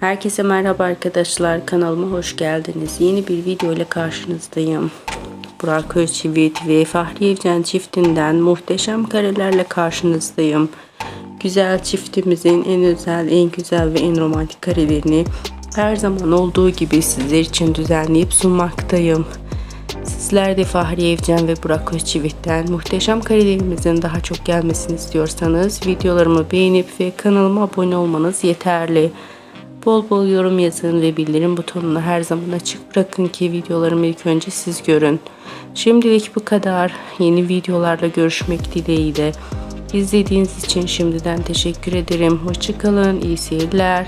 Herkese merhaba arkadaşlar. Kanalıma hoş geldiniz. Yeni bir video ile karşınızdayım. Burak Özçivit ve Fahri Evcen çiftinden muhteşem karelerle karşınızdayım. Güzel çiftimizin en özel, en güzel ve en romantik karelerini her zaman olduğu gibi sizler için düzenleyip sunmaktayım. Sizler de Fahri Evcen ve Burak Özçivit'ten muhteşem karelerimizin daha çok gelmesini istiyorsanız videolarımı beğenip ve kanalıma abone olmanız yeterli. Bol bol yorum yazın ve bildirim butonunu her zaman açık bırakın ki videolarımı ilk önce siz görün. Şimdilik bu kadar. Yeni videolarla görüşmek dileğiyle. İzlediğiniz için şimdiden teşekkür ederim. Hoşçakalın. İyi seyirler.